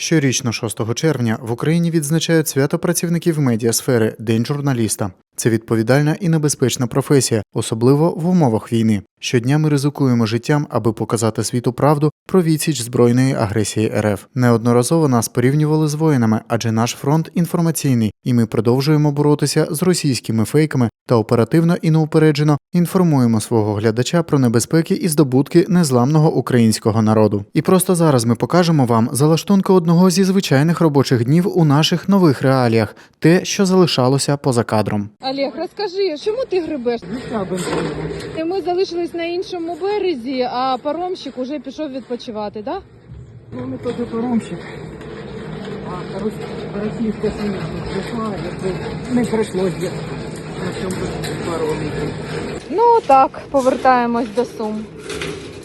Щорічно 6 червня в Україні відзначають свято працівників медіасфери День журналіста. Це відповідальна і небезпечна професія, особливо в умовах війни. Щодня ми ризикуємо життям, аби показати світу правду про відсіч збройної агресії РФ. Неодноразово нас порівнювали з воїнами, адже наш фронт інформаційний, і ми продовжуємо боротися з російськими фейками та оперативно і неупереджено інформуємо свого глядача про небезпеки і здобутки незламного українського народу. І просто зараз ми покажемо вам залаштунки одного зі звичайних робочих днів у наших нових реаліях, те, що залишалося поза кадром. Олег, розкажи, чому ти грибеш? Ми залишились на іншому березі, а паромщик уже пішов відпочивати, так? Ну, не тот паромщик. А рос- російська смерть прийшла, якби не прийшлось на цьому паромі. Ну так, повертаємось до Сум.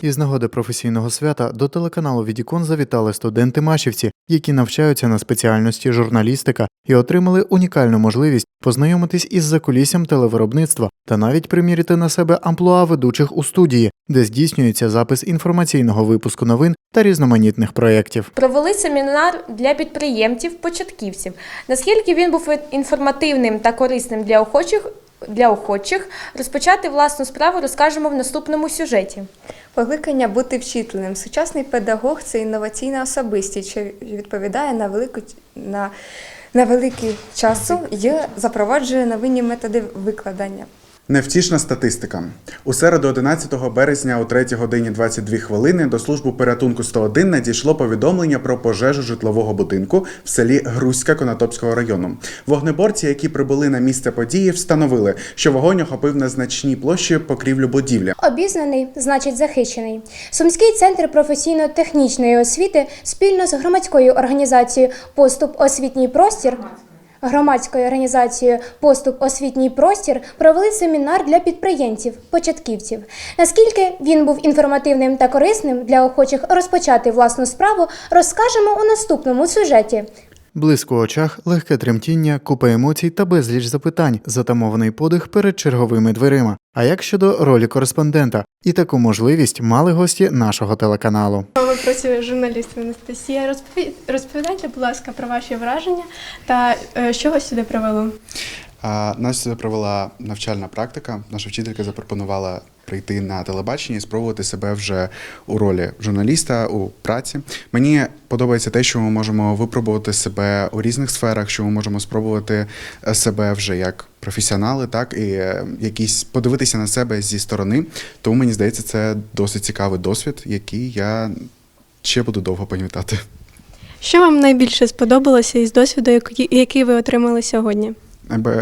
Із нагоди професійного свята до телеканалу Відікон завітали студенти Машівці, які навчаються на спеціальності журналістика і отримали унікальну можливість познайомитись із закуліссям телевиробництва та навіть приміряти на себе амплуа ведучих у студії, де здійснюється запис інформаційного випуску новин та різноманітних проєктів. Провели семінар для підприємців-початківців. Наскільки він був інформативним та корисним для охочих, для охочих, розпочати власну справу розкажемо в наступному сюжеті. Покликання бути вчителем. Сучасний педагог це інноваційна особистість, що відповідає на велику на, на великий часу є запроваджує новинні методи викладання. Невтішна статистика. У середу 11 березня о 3 годині 22 хвилини до служби порятунку 101 надійшло повідомлення про пожежу житлового будинку в селі Грузька Конотопського району. Вогнеборці, які прибули на місце події, встановили, що вогонь охопив на значній площі покрівлю будівлі. Обізнаний значить захищений. Сумський центр професійно-технічної освіти спільно з громадською організацією Поступ освітній простір. Громадською організацією Поступ освітній простір провели семінар для підприємців, початківців. Наскільки він був інформативним та корисним для охочих розпочати власну справу, розкажемо у наступному сюжеті. Блиск у очах, легке тремтіння, купа емоцій та безліч запитань, затамований подих перед черговими дверима. А як щодо ролі кореспондента? І таку можливість мали гості нашого телеканалу. Ви працює журналіст Анастасія. Розпові- Розповідайте, будь ласка, про ваші враження та е, що вас сюди привело. Нас сюди провела навчальна практика. Наша вчителька запропонувала прийти на телебачення і спробувати себе вже у ролі журналіста у праці. Мені подобається те, що ми можемо випробувати себе у різних сферах, що ми можемо спробувати е, себе вже як професіонали, так і е, якісь подивитися на себе зі сторони. Тому мені здається, це досить цікавий досвід, який я ще буду довго пам'ятати. Що вам найбільше сподобалося із досвіду, який ви отримали сьогодні?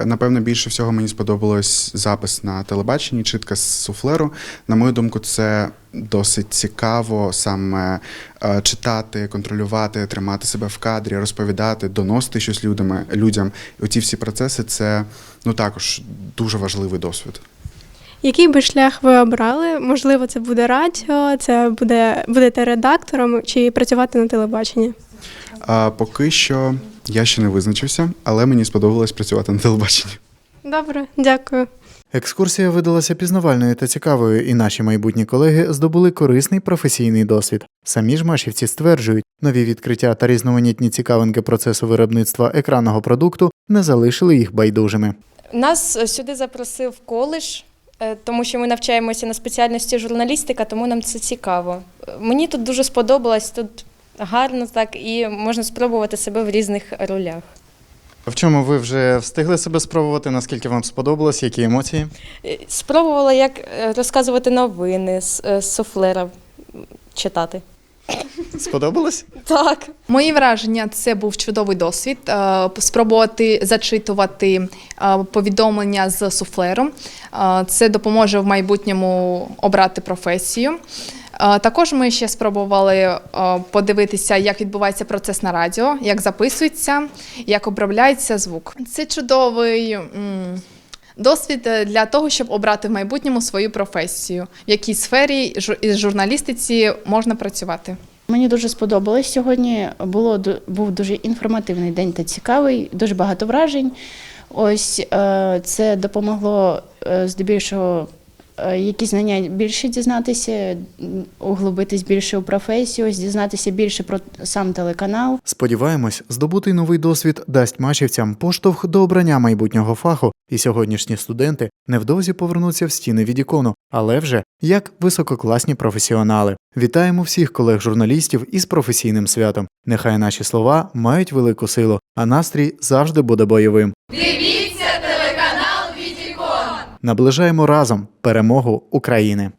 Напевно, більше всього мені сподобалось запис на телебаченні, читка з суфлеру. На мою думку, це досить цікаво саме е, читати, контролювати, тримати себе в кадрі, розповідати, доносити щось людям. людям. І оці всі процеси це ну також дуже важливий досвід. Який би шлях ви обрали? Можливо, це буде радіо, це буде будете редактором чи працювати на телебаченні? А поки що я ще не визначився, але мені сподобалось працювати на телебаченні. Добре, дякую. Екскурсія видалася пізнавальною та цікавою, і наші майбутні колеги здобули корисний професійний досвід. Самі ж машівці стверджують, нові відкриття та різноманітні цікавинки процесу виробництва екранного продукту не залишили їх байдужими. Нас сюди запросив коледж, е, тому що ми навчаємося на спеціальності журналістика, тому нам це цікаво. Мені тут дуже сподобалось, тут гарно так і можна спробувати себе в різних ролях. В чому ви вже встигли себе спробувати? Наскільки вам сподобалось? Які емоції? Е, Спробувала, як е, розказувати новини з, е, суфлера читати. Сподобалось? Так. Мої враження це був чудовий досвід. Спробувати зачитувати повідомлення з суфлером. Це допоможе в майбутньому обрати професію. Також ми ще спробували подивитися, як відбувається процес на радіо, як записується, як обробляється звук. Це чудовий. Досвід е, для того, щоб обрати в майбутньому свою професію, в якій сфері із журналістиці можна працювати. Мені дуже сподобалось сьогодні. Було був дуже інформативний день та цікавий, дуже багато вражень. Ось е, це допомогло е, здебільшого які знання більше дізнатися, углубитись більше у професію, ось дізнатися більше про сам телеканал. Сподіваємось, здобутий новий досвід дасть мачівцям поштовх до обрання майбутнього фаху, і сьогоднішні студенти невдовзі повернуться в стіни відікону, але вже як висококласні професіонали. Вітаємо всіх колег-журналістів із професійним святом. Нехай наші слова мають велику силу, а настрій завжди буде бойовим. Наближаємо разом перемогу України.